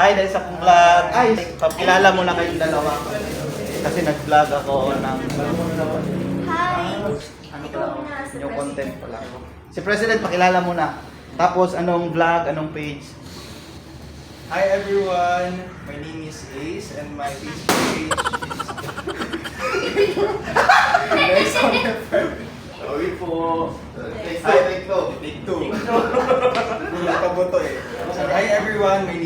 Hi, dahil sa akong vlog. Ay, papilala mo na kayong dalawa. Kasi nag-vlog ako ng Hi! ano na, si new content lang. Si President, pakilala mo na. Tapos, anong vlog, anong page? Hi everyone, my name is Ace and my Facebook page is. Sorry po. Take two, take two. Take two. Eh. Hi everyone, my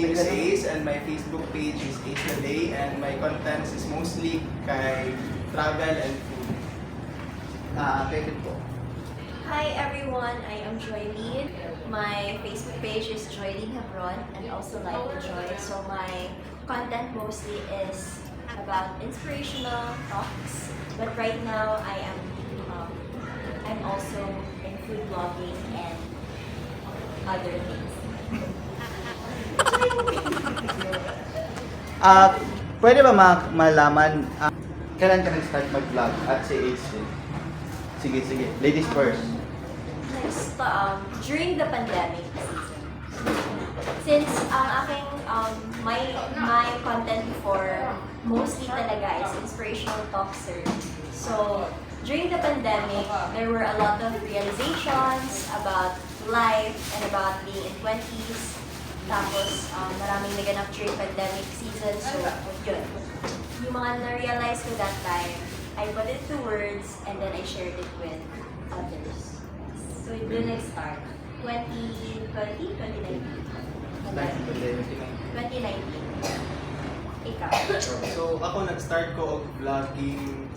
page is Ace Today and my contents is mostly kay travel and food. Ah, Kevin po. Hi everyone, I am Joylene. My Facebook page is Joylene Hebron and also like the Joy. So my content mostly is about inspirational talks. But right now I am um, I'm also in food blogging and other things. Ah, pwede ba ma- malaman ah, kailan ka nag-start mag-vlog at si Ace? din? Sige, sige. Ladies first. Next, um, during the pandemic since ang aking um, my my content for mostly talaga is inspirational talks sir. So during the pandemic, there were a lot of realizations about life and about being in 20s. Tapos, um, maraming naganap during pandemic season. So, yun. Yung mga na-realize ko that time, I put it to words and then I shared it with others. So, it did nag-start. 2020, 2019. 2019. Ikaw. So ako nag-start ko og vlogging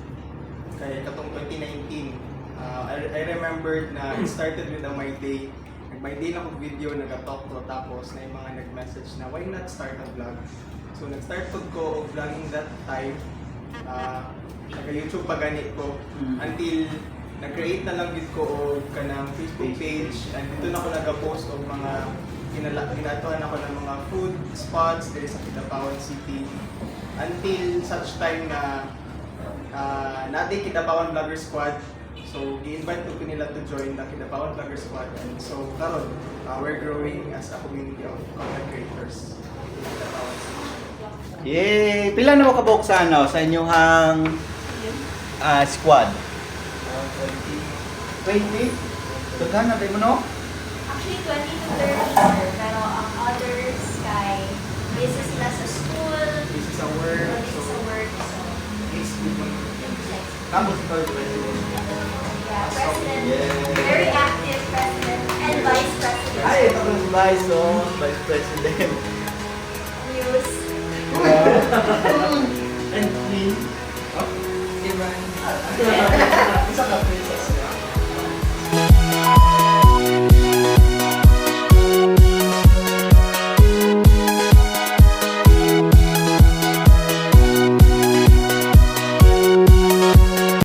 kay katong 2019. Uh, I, I remembered na it started with a My Day. Nag My Day na ko video, nag-talk ko tapos na yung mga nag-message na why not start a vlog. So nag-start po ko og vlogging that time. Uh, Naka-YouTube pa gani ko Mm. until nag-create na lang gid ko og kanang Facebook page and dito na ko nag-post og mga kinala ginatuhan ako ng mga food spots diri sa Kidapawan City until such time na uh, natin Kidapawan Vlogger Squad so gi-invite ko nila to join the Kidapawan Vlogger Squad and so karon uh, we're growing as a community of content creators in Kidapawan City. Yay! Pila na mo kabok sa ano, sa inyong ah, squad? Uh, 20? Daghan na tayo mo no? Actually, 20 to 30, sir. Pero ang others, kay busy sila sa school, this is a work busy so sa work, so it's good Kamu si President. yeah, president, Yeah. very active president and vice president. Ay, ito yung vice, oh. Vice President. News.